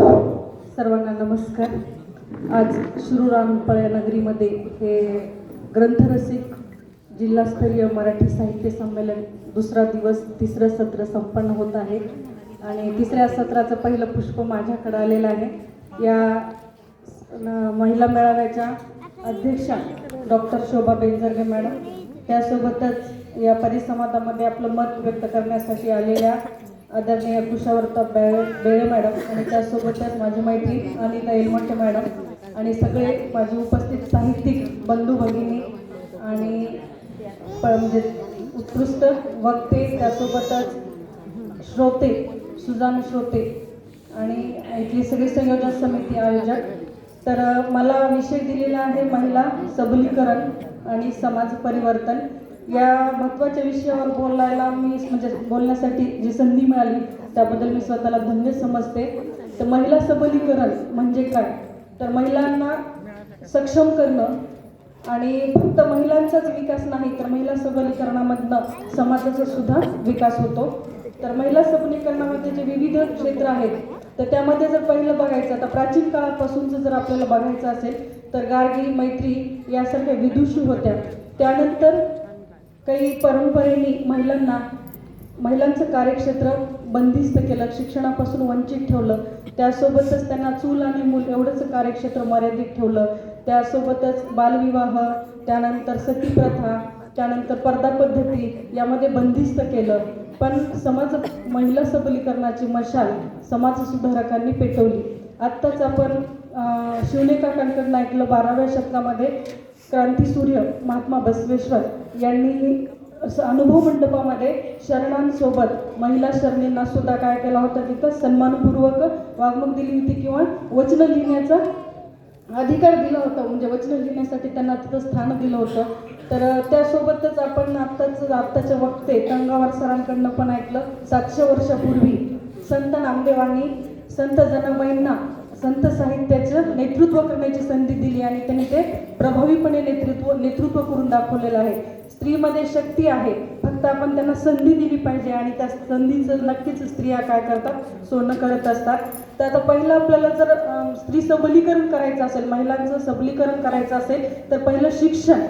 सर्वांना नमस्कार. आज शिरूरामपळ्या नगरीमध्ये हे ग्रंथरसिक जिल्हास्तरीय मराठी साहित्य संमेलन दुसरा दिवस तिसरं सत्र संपन्न होत आहे. आणि तिसऱ्या सत्राचं पहिलं पुष्प माझ्याकडे आलेलं आहे. या न- महिला मेळाव्याच्या अध्यक्षा डॉक्टर शोभा बेंजरगे मॅडम त्यासोबतच या परिसंवादामध्ये आपलं मत व्यक्त करण्यासाठी आलेल्या आदरणीय कुशावर्ता बे बेळे मॅडम आणि त्यासोबतच माझी मैत्री अनिता एलमंटे मॅडम आणि सगळे माझे उपस्थित साहित्यिक बंधू भगिनी आणि म्हणजे उत्कृष्ट वक्ते त्यासोबतच श्रोते सुजान श्रोते आणि इथली सगळी संयोजन समिती आयोजक. तर मला विषय दिलेला आहे महिला सबलीकरण आणि समाज परिवर्तन. या महत्त्वाच्या विषयावर बोलायला मी म्हणजे बोलण्यासाठी जी संधी मिळाली त्याबद्दल मी स्वतःला धन्य समजते. तर महिला सबलीकरण म्हणजे काय? तर महिलांना सक्षम करणं आणि फक्त महिलांचाच विकास नाही तर महिला सबलीकरणामधनं समाजाचा सुद्धा विकास होतो. तर महिला सबलीकरणामध्ये जे विविध क्षेत्र आहेत तर त्यामध्ये जर पहिलं बघायचं आता प्राचीन काळापासूनचं जर आपल्याला बघायचं असेल तर गार्गी मैत्री यासारख्या विदुषी होत्या. त्यानंतर काही परंपरेने महिलांना महिलांचं कार्यक्षेत्र बंदिस्त केलं शिक्षणापासून वंचित ठेवलं. त्यासोबतच त्यांना चूल आणि मूल एवढंच कार्यक्षेत्र मर्यादित ठेवलं. त्यासोबतच बालविवाह त्यानंतर सती प्रथा त्यानंतर पर्दा पद्धती यामध्ये बंदिस्त केलं. पण समाज महिला सबलीकरणाची मशाल समाज सुधारकांनी पेटवली. आत्ताच आपण अं, शिवने काकांकडून ऐकलं बाराव्या शतकामध्ये क्रांतीसूर्य महात्मा बसवेश्वर यांनी असं अनुभव मंडपामध्ये शरणांसोबत महिला शरणींना सुद्धा काय केला होता? तिथं सन्मानपूर्वक वागणूक दिली होती किंवा वचन लिहिण्याचा अधिकार दिला होता. म्हणजे वचन लिहिण्यासाठी त्यांना तिथं स्थान दिलं होतं. तर त्यासोबतच आपण आत्ताच आत्ताच्या वक्ते गंगावार सरांकडनं पण ऐकलं सातशे वर्षापूर्वी संत नामदेवांनी संत जनाबाईंना संत साहित्याचं नेतृत्व करण्याची संधी दिली आणि त्यांनी ते प्रभावीपणे नेतृत्व नेतृत्व करून दाखवलेलं आहे. स्त्रीमध्ये शक्ती आहे. फक्त आपण त्यांना संधी दिली पाहिजे आणि त्या संधीचं नक्कीच स्त्रिया काय करतात? सोनं करत असतात. तर आता पहिलं आपल्याला जर स्त्री सबलीकरण करायचं असेल महिलांचं सबलीकरण करायचं असेल तर पहिलं शिक्षण.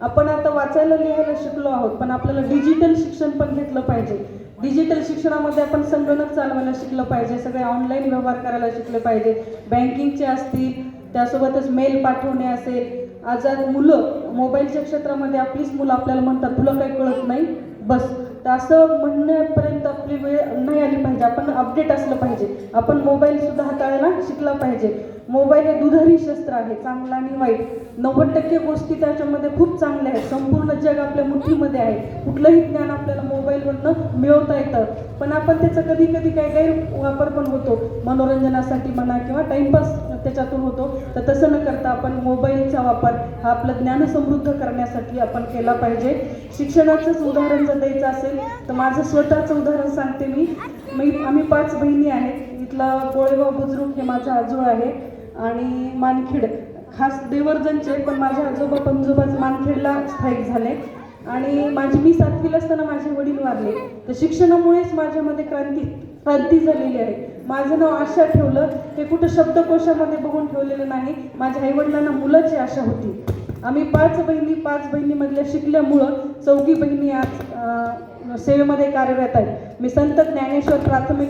आपण आता वाचायला लिहायला शिकलो आहोत पण आपल्याला डिजिटल शिक्षण पण घेतलं पाहिजे. डिजिटल शिक्षणामध्ये आपण संगणक चालवायला शिकलं पाहिजे सगळे ऑनलाईन व्यवहार करायला शिकले पाहिजे. बँकिंगचे असतील त्यासोबतच मेल पाठवणे असेल. आज मुलं मोबाईलच्या क्षेत्रामध्ये आपलीच मुलं आपल्याला म्हणतात तुला काही कळत नाही बस. तर असं म्हणण्यापर्यंत आपली वेळ नाही आली पाहिजे. आपण अपडेट असलं पाहिजे. आपण मोबाईलसुद्धा हाताळायला शिकला पाहिजे. मोबाईल हे दुधारी शस्त्र आहे चांगला आणि वाईट. नव्वद टक्के गोष्टी त्याच्यामध्ये खूप चांगल्या आहेत. संपूर्ण जग आपल्या मुठीमध्ये आहे. कुठलंही ज्ञान आपल्याला मोबाईलवरनं मिळवता येतं. पण आपण त्याचा कधी कधी काही काही वापर पण होतो. मनोरंजनासाठी म्हणा किंवा टाइमपास त्याच्यातून होतो. तर तसं न करता आपण मोबाईलचा वापर हा आपलं ज्ञान समृद्ध करण्यासाठी आपण केला पाहिजे. शिक्षणाचंच उदाहरण जर द्यायचं असेल तर माझं स्वतःचं उदाहरण सांगते मी. मी आम्ही पाच बहिणी आहेत. इथला गोळेगाव बुजुर्ग हे माझा आजोळ आहे. आणि मानखेड. खास देवर्जनचे पण माझे आजोबा पंजोबाच मानखेडला स्थायिक झाले. आणि माझी मी सातवीला असताना माझे वडील वारले. तर शिक्षणामुळेच माझ्यामध्ये क्रांती क्रांती झालेली आहे. माझं नाव आशा ठेवलं. हे कुठं शब्दकोशामध्ये बघून ठेवलेलं नाही. माझ्या आईवडिलांना मुलाची आशा होती. आम्ही पाच बहिणी पाच बहिणीमधल्या शिकल्यामुळं चौघी बहिणी आज सेवेमध्ये कार्यरत आहेत. मी संत ज्ञानेश्वर प्राथमिक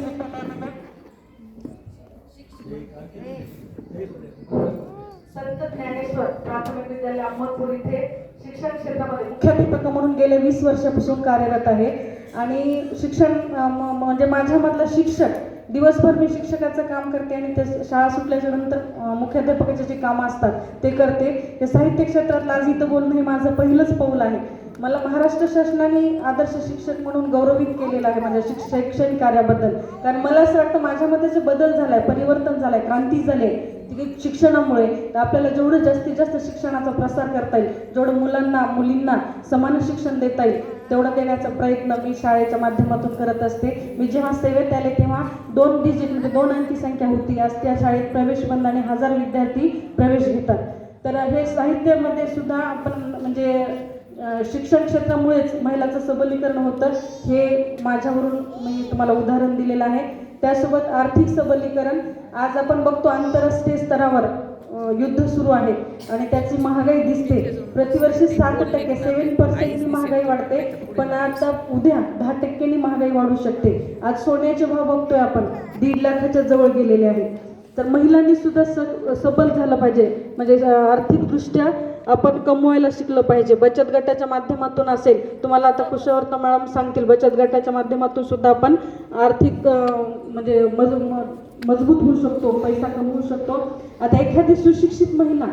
संत ज्ञानेश्वर प्राथमिक विद्यालय अहमदपूर इथे शिक्षण क्षेत्रामध्ये मुख्याध्यापक म्हणून गेले वीस वर्षापासून कार्यरत आहे. आणि शिक्षण म- म्हणजे माझ्यामधलं शिक्षक दिवसभर मी शिक्षकाचं काम करते आणि ते शाळा सुटल्याच्या नंतर मुख्याध्यापकाचे जे कामं असतात ते करते. हे साहित्य क्षेत्रात आज इथं बोलणं हे माझं पहिलंच पाऊल आहे. मला महाराष्ट्र शासनाने आदर्श शिक्षक म्हणून गौरवित केलेलं आहे माझ्या शिक्ष शैक्षणिक कार्याबद्दल. कारण मला असं वाटतं माझ्यामध्ये जे बदल झालाय परिवर्तन झालंय क्रांती झाली शिक्षणामुळे तर आपल्याला जेवढं जास्तीत जास्त शिक्षणाचा प्रसार करता येईल जेवढं मुलांना मुलींना समान शिक्षण देता येईल तेवढं देण्याचा प्रयत्न मी शाळेच्या माध्यमातून करत असते. मी जेव्हा सेवेत आले तेव्हा दोन डिजिट म्हणजे दोन अंकी संख्या होती. आज त्या शाळेत प्रवेश बंद आणि हजार विद्यार्थी प्रवेश घेतात. तर हे साहित्यामध्ये सुद्धा आपण म्हणजे शिक्षण क्षेत्रामुळेच महिलाचं सबलीकरण होतं हे माझ्यावरून मी तुम्हाला उदाहरण दिलेलं आहे. त्यासोबत आर्थिक सबलीकरण आज आपण बघतो आंतरराष्ट्रीय स्तरावर युद्ध सुरू आहे आणि त्याची महागाई दिसते. प्रतिवर्षी सात टक्के सेव्हन पर्सेंटची महागाई वाढते पण आता उद्या दहा टक्क्यांनी महागाई वाढू शकते. आज सोन्याचे भाव बघतोय आपण दीड लाखाच्या जवळ गेलेले आहे तर महिलांनी सुद्धा सबल झालं पाहिजे. म्हणजे आर्थिकदृष्ट्या आपण कमवायला शिकलं पाहिजे. बचत गटाच्या माध्यमातून असेल तुम्हाला आता कुशवर्त मॅडम सांगतील बचत गटाच्या माध्यमातून सुद्धा आपण आर्थिक म्हणजे मज म- मजबूत होऊ शकतो पैसा कमवू शकतो. आता एखादी सुशिक्षित महिला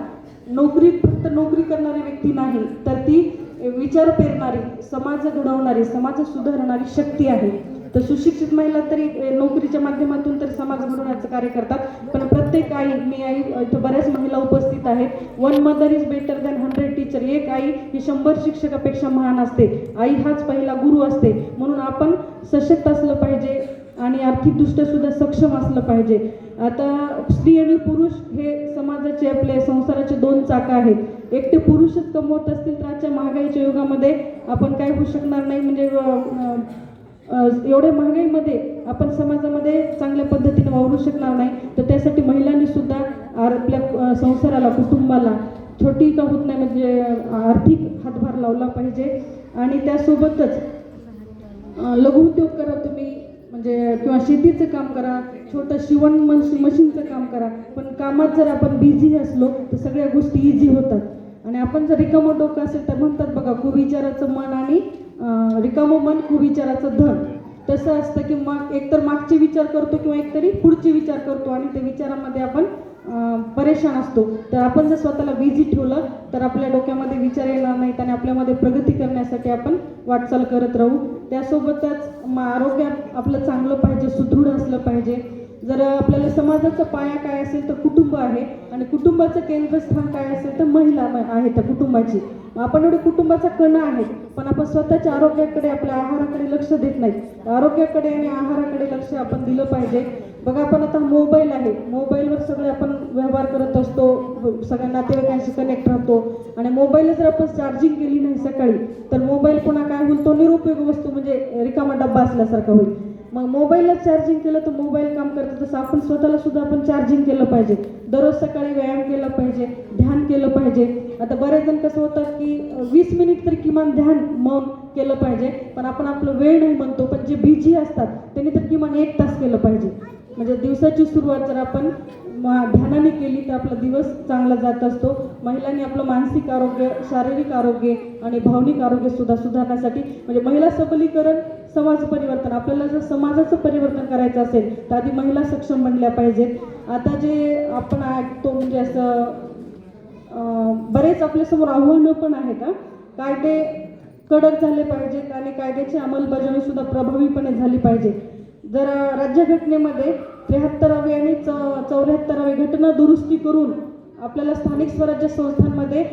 नोकरी फक्त नोकरी करणारी व्यक्ती नाही तर ती विचार पेरणारी समाज घडवणारी समाज सुधारणारी शक्ती आहे. तर सुशिक्षित महिला तरी नोकरीच्या माध्यमातून तर समाज घडवण्याचं कार्य करतात. पण प्रत्येक आई मी आई इथं बऱ्याच महिला उपस्थित आहेत. One mother is better than hundred teacher एक आई ही शंभर शिक्षकापेक्षा महान असते. आई हाच पहिला गुरु असते. म्हणून आपण सशक्त असलं पाहिजे आणि आर्थिकदृष्ट्या सुद्धा सक्षम असलं पाहिजे. आता स्त्री आणि पुरुष हे समाजाचे आपले संसाराचे दोन चाकं आहेत. एकटे पुरुषच कमवत असतील तर आजच्या महागाईच्या युगामध्ये आपण काय होऊ शकणार नाही? म्हणजे एवढ्या महागाईमध्ये आपण समाजामध्ये चांगल्या पद्धतीने वावरू शकणार नाही. तर त्यासाठी महिलांनी सुद्धा आर- आपल्या संसाराला कुटुंबाला छोटी का होत नाही म्हणजे आर्थिक हातभार लावला पाहिजे. आणि त्यासोबतच लघुउद्योग करा तुम्ही म्हणजे किंवा शेतीचं काम करा छोटं शिवण मश- मशीनचं काम करा. पण कामात जर आपण बिझी असलो तर सगळ्या गोष्टी इझी होतात. आणि आपण जर रिकामं डोकं असेल तर म्हणतात बघा कुविचाराचं मन आणि रिकामं मन कुविचाराचं धन. तसं असतं की मग एकतर मागचे विचार करतो किंवा एकतरी पुढचे विचार करतो आणि त्या विचारामध्ये आपण परेशान असतो. तर आपण जर स्वतःला बिझी ठेवलं तर आपल्या डोक्यामध्ये विचार येणार नाहीत आणि आपल्यामध्ये प्रगती करण्यासाठी आपण वाटचाल करत राहू. त्यासोबतच म आरोग्य आपलं चांगलं पाहिजे सुदृढ असलं पाहिजे. जर आपल्याला समाजाचा पाया काय असेल तर कुटुंब आहे आणि कुटुंबाचं केंद्रस्थान काय असेल तर महिला आहे त्या कुटुंबाची. आपण एवढे कुटुंबाचा कणा आहे पण आपण स्वतःच्या आरोग्याकडे आपल्या आहाराकडे लक्ष देत नाही. आरोग्याकडे आणि आहाराकडे लक्ष आपण दिलं पाहिजे. बघा आपण आता मोबाईल आहे. मोबाईलवर सगळे आपण व्यवहार करत असतो. सगळ्या नातेवाईकांशी कनेक्ट राहतो. आणि मोबाईल जर आपण चार्जिंग केली नाही सकाळी तर मोबाईल पुन्हा काय होईल? तो निरुपयोग वस्तू म्हणजे रिकामा डब्बा असल्यासारखा होईल. मग मोबाईलला चार्जिंग केलं तर मोबाईल काम करतं. तसं आपण स्वतःला सुद्धा आपण चार्जिंग केलं पाहिजे. दररोज सकाळी व्यायाम केला पाहिजे ध्यान केलं पाहिजे. आता बरेच जण कसं होतं की वीस मिनिट तरी किमान ध्यान मौन केलं पाहिजे. पण आपण आपलं वेळ नाही म्हणतो पण जे बिझी असतात त्यांनी तर किमान एक तास केलं पाहिजे. म्हणजे दिवसाची सुरुवात जर आपण ध्यानाने केली तर आपला दिवस चांगला जात असतो. महिलांनी आपलं मानसिक आरोग्य शारीरिक आरोग्य आणि भावनिक आरोग्य सुद्धा सुधारण्यासाठी म्हणजे महिला सबलीकरण समाज परिवर्तन आपल्याला जर समाजाचं परिवर्तन करायचं असेल तर आधी महिला सक्षम बनल्या पाहिजेत. आता जे आपण ऐकतो म्हणजे असं बरेच आपल्यासमोर आव्हानं पण आहेत कायदे कडक झाले पाहिजेत आणि कायद्याची अंमलबजावणी सुद्धा प्रभावीपणे झाली पाहिजे. जर राज्यघटनेमध्ये त्र्याहत्तरावी आणि च चौऱ्याहत्तरावी घटना दुरुस्ती करून आपल्याला स्थानिक स्वराज्य संस्थांमध्ये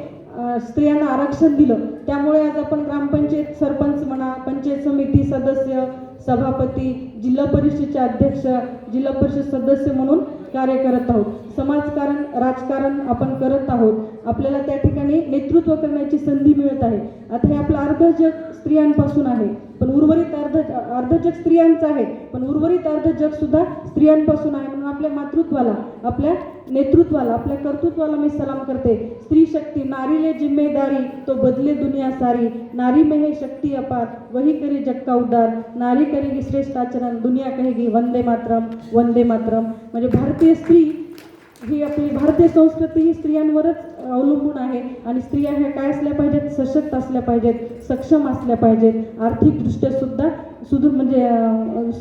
स्त्रियांना आरक्षण दिलं. त्यामुळे आज आपण ग्रामपंचायत सरपंच म्हणा पंचायत समिती सदस्य सभापती जिल्हा परिषदेचे अध्यक्ष जिल्हा परिषद सदस्य म्हणून कार्य करत आहोत. समाजकारण राजकारण आपण करत आहोत. आपल्याला त्या ठिकाणी नेतृत्व करण्याची संधी मिळत आहे. आता हे आपलं अर्ध जग स्त्रियांपासून आहे. पण उर्वरित अर्ध अर्ध जग स्त्रियांचं आहे. पण उर्वरित अर्ध जग सुद्धा स्त्रियांपासून आहे. म्हणून आपल्या मातृत्वाला आपल्या नेतृत्वाला आपल्या कर्तृत्वाला मी सलाम करते. स्त्री शक्ती नारीले जिम्मेदारी तो बदले दुनिया सारी. नारी में है शक्ती अपार वही करे जग का उद्धार नारी करेगी श्रेष्ठ आचरण दुनिया कहेगी वंदे मातरम वंदे मातरम. म्हणजे भारतीय स्त्री ही आपली भारतीय संस्कृती ही स्त्रियांवरच अवलंबून आहे. आणि स्त्रिया ह्या काय असल्या पाहिजेत? सशक्त असल्या पाहिजेत. सक्षम असल्या पाहिजेत. आर्थिकदृष्ट्या सुद्धा सुदृढ म्हणजे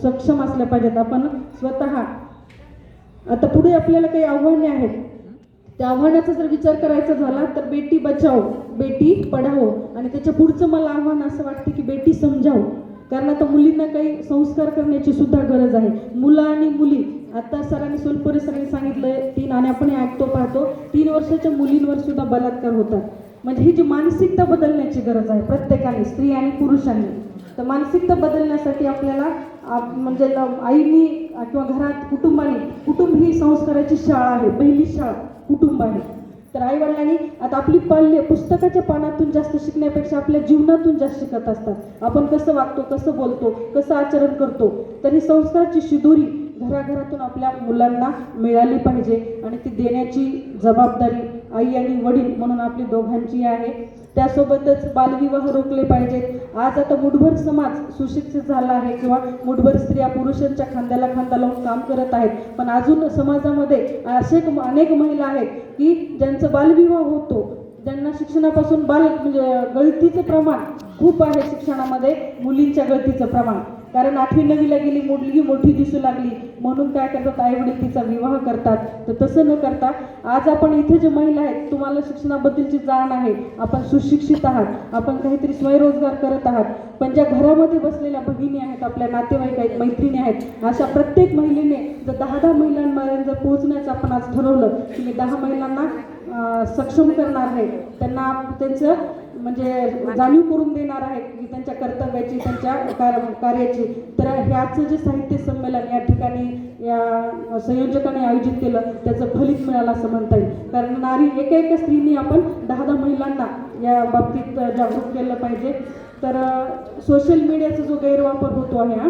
सक्षम असल्या पाहिजेत. आपण स्वतः आता पुढे आपल्याला काही आव्हाने आहेत. त्या आव्हानाचा जर विचार करायचा झाला तर बेटी बचाओ बेटी पढाओ. आणि त्याच्या पुढचं मला आव्हान असं वाटतं की बेटी समजाओ. कारण आता मुलींना काही संस्कार करण्याची सुद्धा गरज आहे. मुलं आणि मुली आता सरांनी सोलपुरे सरांनी सांगितलंय तीन आणि आपण ऐकतो पाहतो तीन वर्षाच्या मुलींवर सुद्धा बलात्कार होतात. म्हणजे ही जी मानसिकता बदलण्याची गरज आहे प्रत्येकाने स्त्री आणि पुरुषांनी. तर मानसिकता बदलण्यासाठी आपल्याला आप- म्हणजे आईनी किंवा घरात कुटुंबाने कुटुंब ही संस्काराची शाळा आहे पहिली शाळा कुटुंब आहे तर आई वडिलांनी आता आपली पाल्य पुस्तकाच्या पानातून जास्त शिकण्यापेक्षा आपल्या जीवनातून जास्त शिकत असतात. आपण कसं वागतो कसं बोलतो कसं आचरण करतो तर ही संस्काराची शिदोरी घराघरातून आपल्या मुलांना मिळाली पाहिजे आणि ती देण्याची जबाबदारी आई आणि वडील म्हणून आपली दोघांची आहे. त्यासोबतच बालविवाह रोखले पाहिजेत. आज आता मुठभर समाज सुशिक्षित झाला आहे किंवा मुठभर स्त्रिया पुरुषांच्या खांद्याला खांदा लावून काम करत आहेत. पण अजून समाजामध्ये असे अनेक महिला आहेत की ज्यांचं बालविवाह होतो. ज्यांना शिक्षणापासून बाल म्हणजे गळतीचं प्रमाण खूप आहे शिक्षणामध्ये मुलींच्या गळतीचं प्रमाण. कारण आठवी नवीला गेली मुलगी मोठी दिसू लागली म्हणून काय करतात आई वडील तिचा विवाह करतात. तर तसं न करता आज आपण इथे जे महिला आहेत तुम्हाला शिक्षणाबद्दलची जाण आहे. आपण सुशिक्षित आहात. आपण काहीतरी स्वयंरोजगार करत आहात. पण ज्या घरामध्ये बसलेल्या भगिनी आहेत आपल्या नातेवाईक आहेत मैत्रिणी आहेत अशा प्रत्येक महिलेने जर दहा दहा महिलांपर्यंत जर पोहोचण्याचं आपण आज ठरवलं की मी दहा महिलांना सक्षम करणार आहे त्यांना त्यांचं म्हणजे जाणीव करून देणार आहे की त्यांच्या कर्तव्याची त्यांच्या कार- कार्याची. तर हे आजचं जे साहित्य संमेलन या ठिकाणी या संयोजकाने आयोजित केलं त्याचं फलित मिळालं असं म्हणता येईल. कारण नारी एका एका स्त्रीनी आपण दहा दहा महिलांना या बाबतीत जागरूक केलं पाहिजे. तर सोशल मीडियाचा जो गैरवापर होतो आहे हा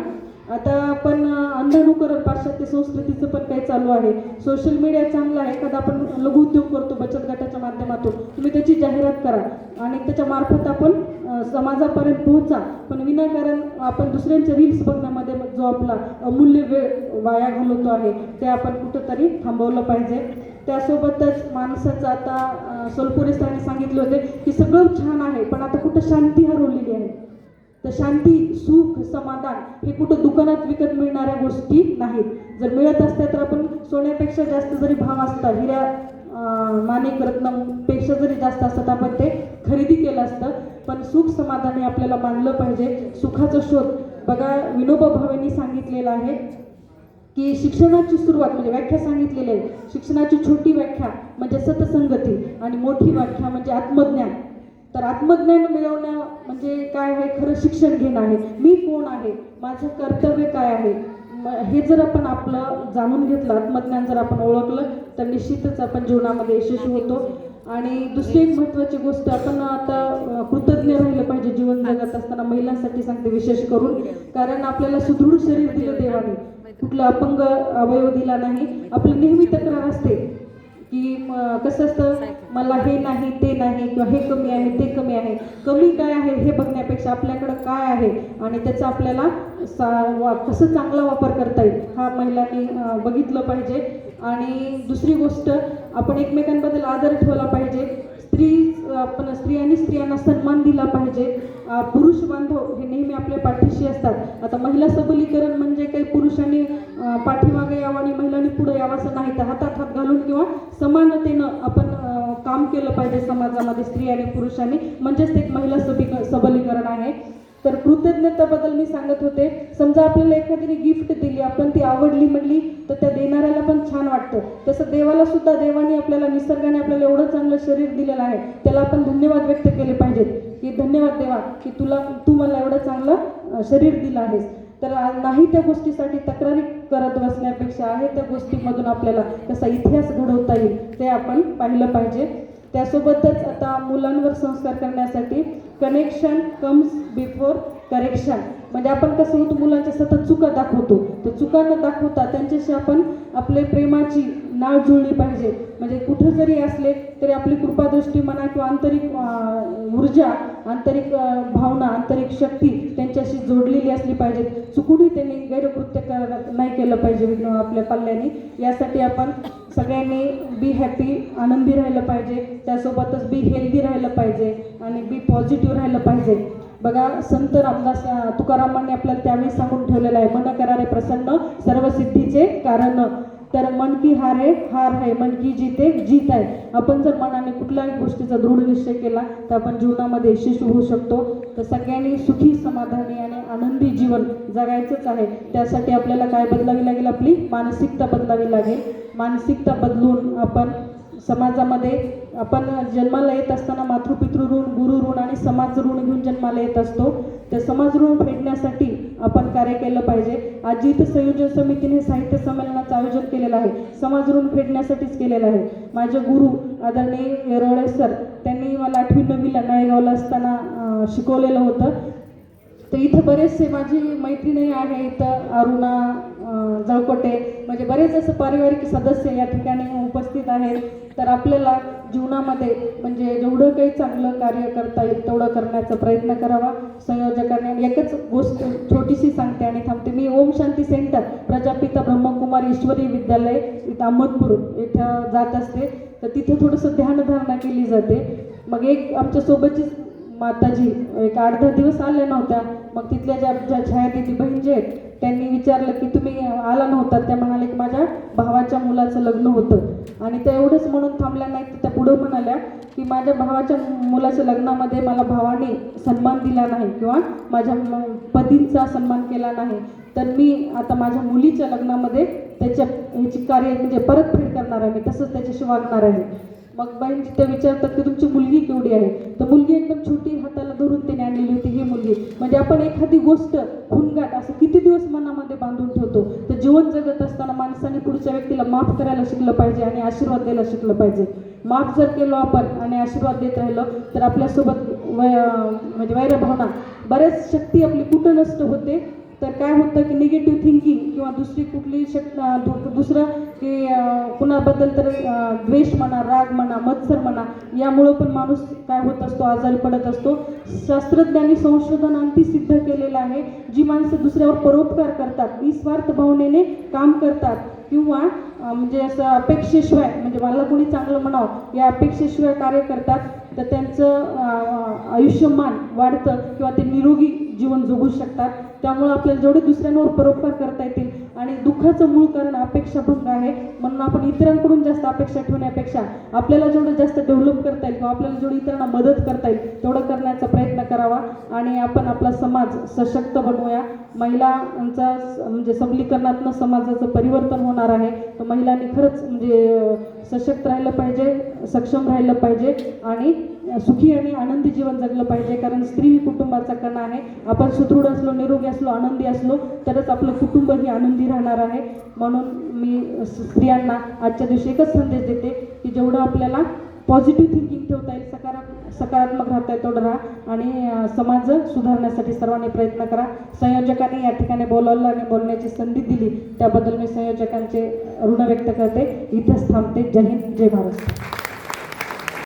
आता आपण अंधानुकरण पाश्चात्य संस्कृतीचं पण काही चालू आहे. सोशल मीडिया चांगला आहे एखादा आपण लघुउद्योग करतो बचत गटाच्या माध्यमातून तुम्ही त्याची जाहिरात करा. आणि त्याच्या मार्फत आपण समाजापर्यंत पोहोचा. पण विनाकारण आपण दुसऱ्यांच्या रील्स बघण्यामध्ये जो आपला अमूल्य वेळ वाया घालवतो आहे ते आपण कुठंतरी थांबवलं पाहिजे. त्यासोबतच माणसाचं आता सोलपुरे सरांनी सांगितले होते की सगळं छान आहे पण आता कुठं शांती हरवलेली आहे. तर शांती सुख समाधान हे कुठं दुकानात विकत मिळणाऱ्या गोष्टी नाहीत. जर मिळत असत्या तर आपण सोन्यापेक्षा जास्त जरी भाव असता हिऱ्या माणिक रत्नपेक्षा जरी जास्त असतं तर आपण ते खरेदी केलं असतं. पण सुख समाधान हे आपल्याला मानलं पाहिजे. सुखाचा शोध. बघा विनोबा भावेंनी सांगितलेलं आहे की शिक्षणाची सुरुवात म्हणजे व्याख्या सांगितलेली आहे. शिक्षणाची छोटी व्याख्या म्हणजे सतसंगती आणि मोठी व्याख्या म्हणजे आत्मज्ञान. तर आत्मज्ञान मिळवणं म्हणजे काय आहे? खरं शिक्षण घेणं आहे. मी कोण आहे? माझं कर्तव्य काय आहे? हे जर आपण आपलं जाणून घेतलं आत्मज्ञान जर आपण ओळखलं तर निश्चितच आपण जीवनामध्ये यशस्वी होतो. आणि दुसरी एक महत्त्वाची गोष्ट आपण आता कृतज्ञ राहिलं पाहिजे जीवन जगत असताना. महिलांसाठी सांगते विशेष करून. कारण आपल्याला सुदृढ शरीर दिलं देवाने. कुठलं अपंग अवयव दिला नाही. आपली नेहमी तक्रार असते की कसं असतं? मला हे नाही ते नाही किंवा हे कमी आहे ते कमी आहे. कमी काय आहे हे बघण्यापेक्षा आपल्याकडं काय आहे आणि त्याचा आपल्याला सा वा कसं चांगला वापर करता येईल हा महिलांनी बघितलं पाहिजे. आणि दुसरी गोष्ट आपण एकमेकांबद्दल आदर ठेवला पाहिजे. स्त्री आपण स्त्रियांनी स्त्रियांना सन्मान दिला पाहिजे. पुरुष बांधव हे नेहमी आपल्या पाठीशी असतात. आता महिला सबलीकरण म्हणजे काही पुरुषांनी पाठीमागे यावं आणि महिलांनी पुढे यावं असं नाही. तर हातात हात घालून किंवा समानतेनं आपण काम केलं पाहिजे समाजामध्ये स्त्री आणि पुरुषांनी. म्हणजेच ते एक महिला सबी सबलीकरण आहे. तर कृतज्ञताबद्दल मी सांगत होते. समजा आपल्याला एखाद्याने गिफ्ट दिली आपण ती आवडली म्हणली तर त्या देणार छान वाटतं. तसं देवाला सुद्धा देवाने आपल्याला निसर्गाने आपल्याला एवढं चांगलं शरीर दिलेलं आहे त्याला आपण धन्यवाद व्यक्त केले पाहिजेत. की धन्यवाद देवा की तुला तू मला एवढं चांगलं शरीर दिलं आहेस. तर नाही त्या गोष्टीसाठी तक्रारी करत बसण्यापेक्षा आहे त्या गोष्टीमधून आपल्याला कसा इतिहास घडवता येईल ते आपण पाहिलं पाहिजे. त्यासोबतच आता मुलांवर संस्कार करण्यासाठी कनेक्शन कम्स बिफोर करेक्शन म्हणजे आपण कसं होतं मुलांच्या सतत चुका दाखवतो. तर चुका न दाखवता त्यांच्याशी आपण आपले प्रेमाची नाळ जुळली पाहिजे. म्हणजे कुठं जरी असले तरी आपली कृपादृष्टी म्हणा किंवा आंतरिक ऊर्जा आंतरिक भावना आंतरिक शक्ती त्यांच्याशी जोडलेली असली पाहिजे चुकूनही त्यांनी गैरकृत्य कर नाही केलं पाहिजे आपल्या पाल्याने यासाठी आपण सगळ्यांनी बी हॅपी आनंदी राहिलं पाहिजे. त्यासोबतच बी हेल्दी राहिलं पाहिजे आणि बी पॉझिटिव्ह राहिलं पाहिजे. बघा संत रामदास तुकारामांनी आपल्याला त्यावेळी सांगून ठेवलेलं आहे मन करारे प्रसन्न सर्व सिद्धीचे कारण. तर मन की हारे हार आहे मन की जीते जीत आहे आपण जर मनाने कुठल्याही गोष्टीचा दृढ निश्चय केला तर आपण जीवनामध्ये यशस्वी होऊ शकतो. तर सगळ्यांनी सुखी समाधानी आणि आनंदी जीवन जगायचंच आहे. त्यासाठी आपल्याला काय बदलावी लागेल आपली? मानसिकता बदलावी लागेल. मानसिकता बदलून आपण समाजामध्ये आपण जन्माला येत असताना मातृपितृ ऋण गुरु ऋण आणि समाज ऋण घेऊन जन्माला येत असतो. त्या समाज ऋण फेडण्यासाठी आपण कार्य केलं पाहिजे. आज इथं संयोजन समितीने साहित्य संमेलनाचं आयोजन केलेलं आहे. समाज ऋण फेडण्यासाठीच केलेलं आहे. माझे गुरु आदरणीय येरोळे सर त्यांनी मला आठवी नववीला नायगावला असताना शिकवलेलं होतं. तर इथं बरेचसे माझी मैत्रिणी आहे इथं अरुणा जळकोटे. म्हणजे बरेच असं पारिवारिक सदस्य या ठिकाणी उपस्थित आहेत. तर आपल्याला जीवनामध्ये म्हणजे जेवढं काही चांगलं कार्य करता येईल तेवढं करण्याचा प्रयत्न करावा. संयोजकांनी आणि एकच गोष्ट छोटीशी सांगते आणि थांबते. मी ओम शांती सेंटर प्रजापिता ब्रह्मकुमार ईश्वरी विद्यालय इथं अहमदपूर इथं जात असते. तर तिथे थोडंसं ध्यानधारणा केली जाते. मग एक आमच्यासोबतचीच माताजी एक आठ दहा दिवस आल्या नव्हत्या. मग तिथल्या ज्या ज्या छायादिदी बहीण जे आहेत त्यांनी विचारलं की तुम्ही आला नव्हता. त्या म्हणाले की माझ्या भावाच्या मुलाचं लग्न होतं. आणि त्या एवढंच म्हणून थांबल्या नाहीत तर त्या पुढं म्हणाल्या की माझ्या भावाच्या मुलाच्या लग्नामध्ये मला भावाने सन्मान दिला नाही किंवा माझ्या पतींचा सन्मान केला नाही. तर मी आता माझ्या मुलीच्या लग्नामध्ये त्याच्या ह्याची कार्य म्हणजे परतफेड करणार आहे मी तसंच त्याच्याशी वागणार आहे. मग बहीण ते विचारतात की तुमची मुलगी केवढी आहे? तर मुलगी एकदम छोटी हाताला धरून त्याने आणलेली होती ही मुलगी. म्हणजे आपण एखादी गोष्ट खुणगाट असं किती दिवस मनामध्ये बांधून ठेवतो? जीवन जगत असताना माणसाने पुढच्या व्यक्तीला माफ करायला शिकलं पाहिजे आणि आशीर्वाद द्यायला शिकलं पाहिजे. माफ जर केलो आपण आणि आशीर्वाद देत राहिलो तर आपल्यासोबत वय म्हणजे वैर भावना बऱ्याच शक्ती आपली कुठं नष्ट होते? तर काय होतं की निगेटिव्ह थिंकिंग किंवा दुसरी कुठली शक दु- दुसरं की कुणाबद्दल तर द्वेष म्हणा राग म्हणा मत्सर म्हणा यामुळं पण माणूस काय होत असतो? आजारी पडत असतो. शास्त्रज्ञांनी संशोधनांती सिद्ध केलेलं आहे. जी माणसं दुसऱ्यावर परोपकार करतात निस्वार्थ भावनेने काम करतात किंवा म्हणजे असं अपेक्षेशिवाय म्हणजे मला कोणी चांगलं म्हणावं या अपेक्षेशिवाय कार्य करतात तर त्यांचं आयुष्यमान वाढतं किंवा ते निरोगी जीवन जगू शकतात. त्यामुळे आपल्याला जेवढे दुसऱ्यांवर परोपकार करता येतील आणि दुःखाचं मूळ कारण अपेक्षाभंग आहे म्हणून आपण इतरांकडून जास्त अपेक्षा ठेवण्यापेक्षा आपल्याला जेवढं जास्त डेव्हलप करता येईल किंवा आपल्याला जेवढं इतरांना मदत करता येईल तेवढं करण्याचा प्रयत्न करावा आणि आपण आपला समाज सशक्त बनवूया. महिलांचा म्हणजे सबलीकरणातनं समाजाचं परिवर्तन होणार आहे. तर महिलांनी खरंच म्हणजे सशक्त राहिलं पाहिजे सक्षम राहिलं पाहिजे आणि सुखी आणि आनंदी जीवन जगलं पाहिजे. कारण स्त्री ही कुटुंबाचा कणा आहे. आपण सुदृढ असलो निरोगी असलो आनंदी असलो तरच आपलं कुटुंब ही आनंदी राहणार आहे. म्हणून मी स्त्रियांना आजच्या दिवशी एकच संदेश देते की जेवढं आपल्याला पॉझिटिव्ह थिंकिंग ठेवता येईल सकारात्मक सकारात्मक राहता येतो राहा. आणि समाज सुधारण्यासाठी सर्वांनी प्रयत्न करा. संयोजकांनी या ठिकाणी बोलावलं आणि बोलण्याची संधी दिली त्याबद्दल मी संयोजकांचे ऋण व्यक्त करते. इथंच थांबते. जय हिंद जय महाराष्ट्र